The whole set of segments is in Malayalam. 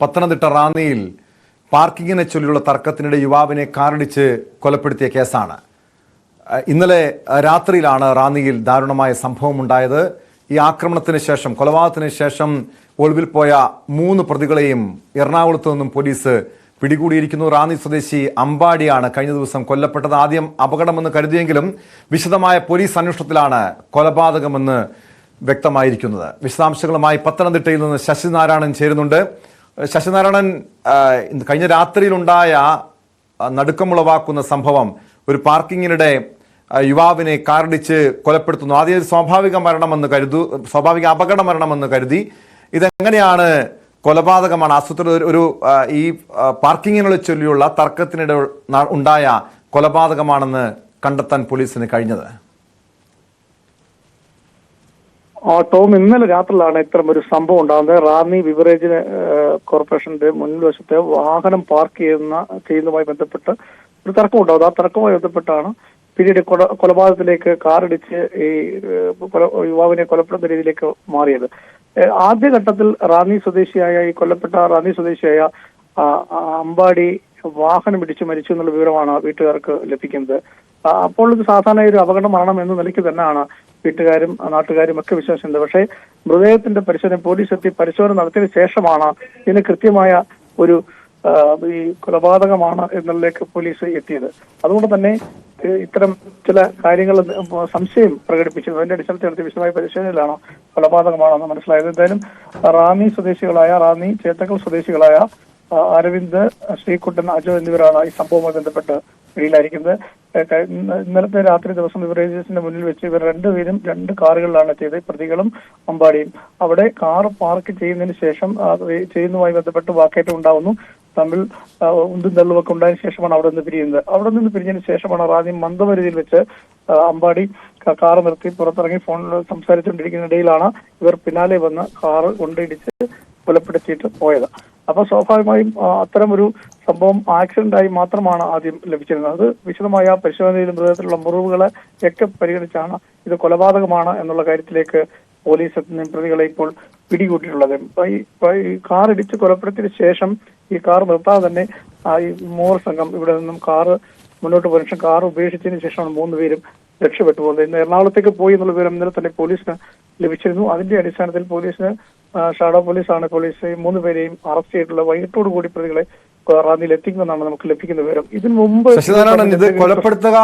പത്തനംതിട്ട റാന്നിയിൽ പാർക്കിങ്ങിനെ ചൊല്ലിയുള്ള തർക്കത്തിനിടെ യുവാവിനെ കാറിടിച്ച് കൊലപ്പെടുത്തിയ കേസാണ്. ഇന്നലെ രാത്രിയിലാണ് റാന്നിയിൽ ദാരുണമായ സംഭവം ഉണ്ടായത് ഈ ആക്രമണത്തിന് ശേഷം കൊലപാതകത്തിന് ശേഷം ഒളിവിൽ പോയ മൂന്ന് പ്രതികളെയും എറണാകുളത്ത് നിന്നും പോലീസ് പിടികൂടിയിരിക്കുന്നു. റാന്നി സ്വദേശി അമ്പാടിയാണ് കഴിഞ്ഞ ദിവസം കൊല്ലപ്പെട്ടത്. ആദ്യം അപകടമെന്ന് കരുതിയെങ്കിലും വിശദമായ പോലീസ് അന്വേഷണത്തിലാണ് കൊലപാതകമെന്ന് വ്യക്തമായിരിക്കുന്നത്. വിശദാംശങ്ങളുമായി പത്തനംതിട്ടയിൽ നിന്ന് ശശിനാരായണൻ ചേരുന്നുണ്ട്. ശശിനാരായണൻ കഴിഞ്ഞ രാത്രിയിലുണ്ടായ നടുക്കമുളവാക്കുന്ന സംഭവം ഒരു പാർക്കിങ്ങിനിടെ യുവാവിനെ കാറിടിച്ച് കൊലപ്പെടുത്തുന്നു. ആദ്യം സ്വാഭാവിക മരണമെന്ന് കരുതു സ്വാഭാവിക അപകട മരണമെന്ന് കരുതി. ഇതെങ്ങനെയാണ് കൊലപാതകമാണ് ആസൂത്രിത ഒരു- ഈ പാർക്കിങ്ങിനെ ചൊല്ലിയുള്ള തർക്കത്തിനിടെ ഉണ്ടായ കൊലപാതകമാണെന്ന് കണ്ടെത്താൻ പോലീസിന് കഴിഞ്ഞത് ആ, ടോം ഇന്നലെ രാത്രിയിലാണ് ഇത്തരം ഒരു സംഭവം ഉണ്ടാകുന്നത്. റാന്നി ബിവറേജ് കോർപ്പറേഷന്റെ മുൻവശത്തെ വാഹനം പാർക്ക് ചെയ്യുന്ന ചെയ്യുന്നതുമായി ബന്ധപ്പെട്ട് ഒരു തർക്കം ഉണ്ടാകുന്നത് ആ തർക്കവുമായി ബന്ധപ്പെട്ടാണ് പിന്നീട് കൊല കൊലപാതകത്തിലേക്ക് കാറിടിച്ച് ഈ യുവാവിനെ കൊലപ്പെടുന്ന രീതിയിലേക്ക് മാറിയത്. ആദ്യഘട്ടത്തിൽ റാന്നി സ്വദേശിയായ ഈ കൊല്ലപ്പെട്ട റാന്നി സ്വദേശിയായ അമ്പാടി വാഹനം ഇടിച്ച് മരിച്ചു എന്നുള്ള വിവരമാണ് വീട്ടുകാർക്ക് ലഭിക്കുന്നത്. അപ്പോൾ ഇത് സാധാരണ ഒരു അപകട മരണം എന്ന നിലയ്ക്ക് തന്നെയാണ്. വീട്ടുകാരും നാട്ടുകാരും ഒക്കെ വിശ്വസിച്ചിട്ടുണ്ട് പക്ഷേ മൃതദേഹത്തിന്റെ പരിശോധന പോലീസ് എത്തി പരിശോധന നടത്തിയതിനു ശേഷമാണ് ഇതിന് കൃത്യമായ ഒരു ഈ കൊലപാതകമാണ് എന്നതിലേക്ക് പോലീസ് എത്തിയത്. അതുകൊണ്ട് തന്നെ ഇത്തരം ചില കാര്യങ്ങൾ സംശയം പ്രകടിപ്പിച്ചത് അതിന്റെ അടിസ്ഥാനത്തിൽ നടത്തിയ വിശദമായ പരിശോധനയിലാണ് കൊലപാതകമാണെന്ന് മനസ്സിലായത്. എന്തായാലും റാന്നി സ്വദേശികളായ റാന്നി ചേത്തക്കൽ സ്വദേശികളായ അരവിന്ദ് ശ്രീകുട്ടൻ അജോ എന്നിവരാണ് ഈ സംഭവവുമായി ബന്ധപ്പെട്ട് പിടിയിലായിരിക്കുന്നത് ഇന്നലത്തെ രാത്രി ദിവസം ബിവറേജസിന്റെ മുന്നിൽ വെച്ച് ഇവർ രണ്ടുപേരും രണ്ട് കാറുകളിലാണ് എത്തിയത് പ്രതികളും അമ്പാടിയും. അവിടെ കാർ പാർക്ക് ചെയ്യുന്നതിന് ശേഷം ചെയ്യുന്നതുമായി ബന്ധപ്പെട്ട് വാക്കേറ്റം ഉണ്ടാവുന്നു. തമ്മിൽ ഉന്തും തള്ളുമൊക്കെ ഉണ്ടായതിനു ശേഷമാണ് അവിടെ നിന്ന് പിരിയുന്നത്. അവിടെ നിന്ന് പിരിഞ്ഞതിന് ശേഷമാണ് ആദ്യം മന്ദപരിധിയിൽ വെച്ച് അമ്പാടി കാർ നിർത്തി പുറത്തിറങ്ങി ഫോണിൽ സംസാരിച്ചുകൊണ്ടിരിക്കുന്ന ഇടയിലാണ് ഇവർ പിന്നാലെ വന്ന് കാർ കൊണ്ടിടിച്ച് കൊലപ്പെടുത്തിയിട്ട് പോയത്. അപ്പൊ സ്വാഭാവികമായും അത്തരം ഒരു സംഭവം ആക്സിഡന്റ് ആയി മാത്രമാണ് ആദ്യം ലഭിച്ചിരുന്നത്. അത് വിശദമായ പരിശോധനയിൽ മൃതത്തിലുള്ള മുറിവുകളെ ഒക്കെ പരിഗണിച്ചാണ് ഇത് കൊലപാതകമാണ് എന്നുള്ള കാര്യത്തിലേക്ക് പോലീസ് പ്രതികളെ ഇപ്പോൾ പിടികൂട്ടിയിട്ടുള്ളത്. ഈ കാർ ഇടിച്ച് കൊലപ്പെടുത്തിയ ശേഷം ഈ കാർ നിർത്താതെ തന്നെ ഈ മൂവർ സംഘം ഇവിടെ നിന്നും കാർ മുന്നോട്ട് പോയ. ശേഷം കാർ ഉപേക്ഷിച്ചതിന് ശേഷമാണ് മൂന്ന് പേരും രക്ഷപ്പെട്ടു പോകുന്നത് ഇന്ന് എറണാകുളത്തേക്ക് പോയി എന്നുള്ള വിവരം ഇന്നലെ തന്നെ പോലീസിന് ലഭിച്ചിരുന്നു. അതിന്റെ അടിസ്ഥാനത്തിൽ പോലീസിന് ഷാഡോ പോലീസാണ് പോലീസ് ഈ മൂന്ന് പേരെയും അറസ്റ്റ് ചെയ്തിട്ടുള്ള വൈകിട്ടോട് കൂടി പ്രതികളെ റാന്നിയിൽ എത്തിക്കുമെന്നാണ് നമുക്ക് ലഭിക്കുന്ന വിവരം. ഇതിനു മുമ്പ് ഇത് കൊലപ്പെടുത്തുക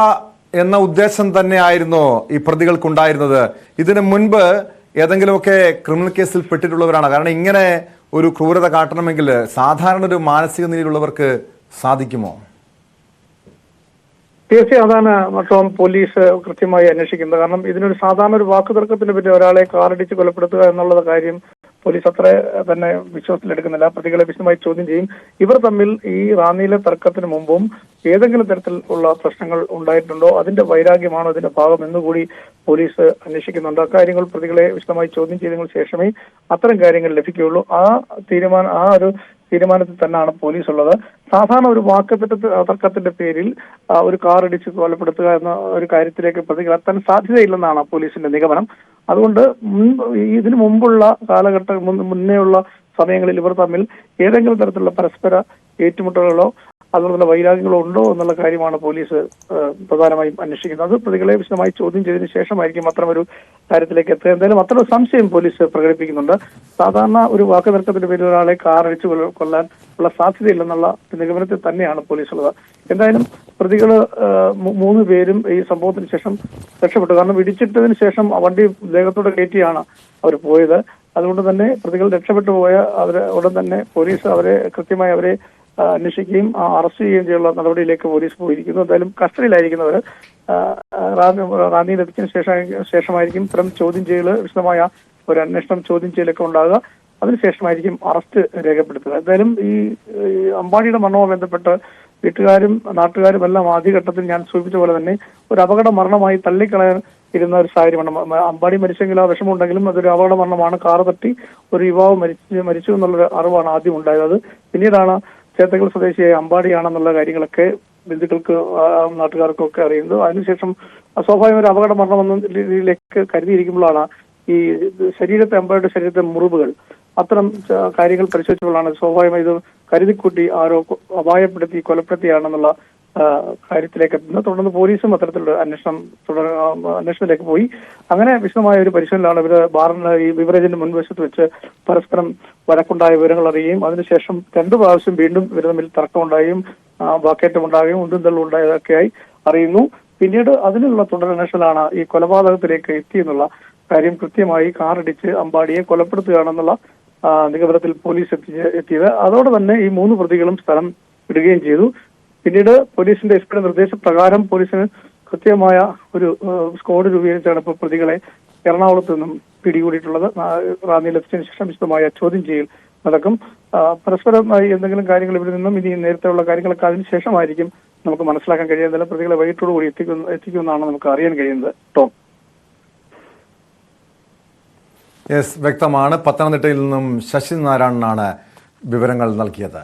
എന്ന ഉദ്ദേശം തന്നെയായിരുന്നു ഈ പ്രതികൾക്ക് ഉണ്ടായിരുന്നത് ഇതിന് മുൻപ് ഏതെങ്കിലുമൊക്കെ ക്രിമിനൽ കേസിൽ പെട്ടിട്ടുള്ളവരാണ്. കാരണം ഇങ്ങനെ ഒരു ക്രൂരത കാട്ടണമെങ്കിൽ സാധാരണ ഒരു മാനസിക നിലയിലുള്ളവർക്ക് സാധിക്കുമോ? തീർച്ചയായും അതാണ് മൊത്തം പോലീസ് കൃത്യമായി അന്വേഷിക്കുന്നത്. കാരണം ഇതിനൊരു സാധാരണ ഒരു വാക്കുതർക്കത്തിന് പറ്റി ഒരാളെ കാറടിച്ച് കൊലപ്പെടുത്തുക എന്നുള്ള കാര്യം പോലീസ് അത്ര തന്നെ വിശ്വാസത്തിലെടുക്കുന്നില്ല. പ്രതികളെ വിശദമായി ചോദ്യം ചെയ്യും. ഇവർ തമ്മിൽ ഈ റാന്നിയിലെ തർക്കത്തിന് മുമ്പും ഏതെങ്കിലും തരത്തിൽ ഉള്ള പ്രശ്നങ്ങൾ ഉണ്ടായിട്ടുണ്ടോ? അതിന്റെ വൈരാഗ്യമാണോ ഇതിന്റെ ഭാഗം എന്നുകൂടി പോലീസ് അന്വേഷിക്കുന്നുണ്ട്. അക്കാര്യങ്ങൾ പ്രതികളെ വിശദമായി ചോദ്യം ചെയ്തതിനു ശേഷമേ അത്തരം കാര്യങ്ങൾ ലഭിക്കുകയുള്ളൂ. ആ തീരുമാനം ആ ഒരു തീരുമാനത്തിൽ തന്നെയാണ് പോലീസ് ഉള്ളത് സാധാരണ ഒരു വാക്കുതർക്ക തർക്കത്തിന്റെ പേരിൽ ഒരു കാർ ഇടിച്ച് കൊലപ്പെടുത്തുക എന്ന ഒരു കാര്യത്തിലേക്ക് പ്രതികളെത്താൻ സാധ്യതയില്ലെന്നാണ് പോലീസിന്റെ നിഗമനം. അതുകൊണ്ട് ഇതിനു മുമ്പുള്ള കാലഘട്ടം മുന്നേയുള്ള സമയങ്ങളിൽ ഇവർ തമ്മിൽ ഏതെങ്കിലും തരത്തിലുള്ള പരസ്പര ഏറ്റുമുട്ടലുകളോ അതുപോലെ തന്നെ വൈരാഗ്യങ്ങളോ ഉണ്ടോ എന്നുള്ള കാര്യമാണ് പോലീസ് പ്രധാനമായും അന്വേഷിക്കുന്നത്. പ്രതികളെ വിശദമായി ചോദ്യം ചെയ്തതിനു ശേഷമായിരിക്കും അത്തരമൊരു കാര്യത്തിലേക്ക് എത്തുക. എന്തായാലും അത്തരം സംശയം പോലീസ് പ്രകടിപ്പിക്കുന്നുണ്ട്. സാധാരണ ഒരു വാക്കുതർക്കത്തിന്റെ പേരിൽ ഒരാളെ കാറടിച്ച് കൊല്ല- കൊല്ലാൻ ഉള്ള സാധ്യതയില്ലെന്നുള്ള നിഗമനത്തിൽ തന്നെയാണ് പോലീസ് ഉള്ളത് എന്തായാലും പ്രതികൾ മൂന്ന് പേരും ഈ സംഭവത്തിന് ശേഷം രക്ഷപ്പെട്ടു. കാരണം ഇടിച്ചിട്ടതിന് ശേഷം വണ്ടി ദേഹത്തോടെ കയറ്റിയാണ് അവർ പോയത്. അതുകൊണ്ട് തന്നെ പ്രതികൾ രക്ഷപ്പെട്ടു പോയ അവരെ ഉടൻ തന്നെ പോലീസ് അവരെ കൃത്യമായി അവരെ അന്വേഷിക്കുകയും അറസ്റ്റ് ചെയ്യുകയും ചെയ്യുന്ന നടപടിയിലേക്ക് പോലീസ് പോയിരിക്കുന്നു. എന്തായാലും കസ്റ്റഡിയിലായിരിക്കുന്നവർ റാന്നിയിൽ എത്തിച്ചതിന് ശേഷം ശേഷമായിരിക്കും ഇത്തരം ചോദ്യം ചെയ്യൽ വിശദമായ ഒരു അന്വേഷണം ചോദ്യം ചെയ്യലൊക്കെ ഉണ്ടാകുക. അതിനുശേഷമായിരിക്കും അറസ്റ്റ് രേഖപ്പെടുത്തുക. എന്തായാലും ഈ അമ്പാടിയുടെ മരണവുമായി ബന്ധപ്പെട്ട് വീട്ടുകാരും നാട്ടുകാരും എല്ലാം ആദ്യഘട്ടത്തിൽ ഞാൻ സൂചിപ്പിച്ച പോലെ തന്നെ ഒരു അപകട മരണമായി തള്ളിക്കളയാൻ ഇരുന്ന ഒരു സാഹചര്യമാണ്. അമ്പാടി മരിച്ചെങ്കിൽ ആ വിഷമമുണ്ടെങ്കിലും അതൊരു അപകട മരണമാണ്. കാറ് തട്ടി ഒരു യുവാവ് മരിച്ചു മരിച്ചു എന്നുള്ളൊരു അറിവാണ് ആദ്യം ഉണ്ടായത്. പിന്നീടാണ് ചേത്തക്കൽ സ്വദേശിയായ അമ്പാടിയാണെന്നുള്ള കാര്യങ്ങളൊക്കെ ബന്ധുക്കൾക്ക് നാട്ടുകാർക്കൊക്കെ അറിയുന്നു അതിനുശേഷം സ്വാഭാവികം ഒരു അപകട മരണം എന്ന രീതിയിലേക്ക് കരുതിയിരിക്കുമ്പോഴാണ് ഈ ശരീരത്തെ അമ്പാടിയുടെ ശരീരത്തെ മുറിവുകൾ. അത്തരം കാര്യങ്ങൾ പരിശോധിച്ചപ്പോഴാണ് സ്വാഭാവികമായി ഇത് കരുതിക്കൂട്ടി ആരോ അപായപ്പെടുത്തി കൊലപ്പെടുത്തിയാണെന്നുള്ള കാര്യത്തിലേക്ക് എത്തുന്നത് തുടർന്ന് പോലീസും അത്തരത്തിലുള്ള അന്വേഷണം തുടർ അന്വേഷണത്തിലേക്ക് പോയി. അങ്ങനെ വിശദമായ ഒരു പരിശോധനയിലാണ് ഇവർ ബാറിന് ഈ ബിവറേജിന്റെ മുൻവശത്ത് വെച്ച് പരസ്പരം വഴക്കുണ്ടായ വിവരങ്ങൾ അറിയുകയും അതിനുശേഷം രണ്ടു പ്രാവശ്യം വീണ്ടും ഇവർ തമ്മിൽ തർക്കമുണ്ടായും വാക്കേറ്റം ഉണ്ടാകുകയും ഉന്തും തള്ളും ഉണ്ടായതൊക്കെയായി അറിയുന്നു. പിന്നീട് അതിനുള്ള തുടരന്വേഷണത്തിലാണ് ഈ കൊലപാതകത്തിലേക്ക് എത്തിയെന്നുള്ള കാര്യം കൃത്യമായി കാറടിച്ച് അമ്പാടിയെ കൊലപ്പെടുത്തുകയാണെന്നുള്ള നിഗമനത്തിൽ പോലീസ് എത്തിച്ച് എത്തിയത്. അതോടെ തന്നെ ഈ മൂന്ന് പ്രതികളും സ്ഥലം വിടുകയും ചെയ്തു. പിന്നീട് പോലീസിന്റെ എസ് പിയുടെ നിർദ്ദേശപ്രകാരം പോലീസിന് കൃത്യമായ ഒരു സ്ക്വാഡ് രൂപീകരിച്ചാണ് ഇപ്പോൾ പ്രതികളെ എറണാകുളത്ത് നിന്നും പിടികൂടിയിട്ടുള്ളത്. റാന്നിയിലെത്തിച്ചതിന് ശേഷം വിശദമായ ചോദ്യം ചെയ്യൽ നടക്കും. പരസ്പരം എന്തെങ്കിലും കാര്യങ്ങൾ ഇവിടെ നിന്നും ഇനി നേരത്തെയുള്ള കാര്യങ്ങളൊക്കെ അതിന് ശേഷമായിരിക്കും നമുക്ക് മനസ്സിലാക്കാൻ കഴിയുന്നത് പ്രതികളെ വൈകിട്ടോടുകൂടി എത്തിക്കുന്ന എത്തിക്കുമെന്നാണ് നമുക്ക് അറിയാൻ കഴിയുന്നത്. ടോം. യെസ് വ്യക്തമാണ്. പത്തനംതിട്ടയിൽ നിന്നും ശശി നാരായണനാണ് വിവരങ്ങൾ നൽകിയത്.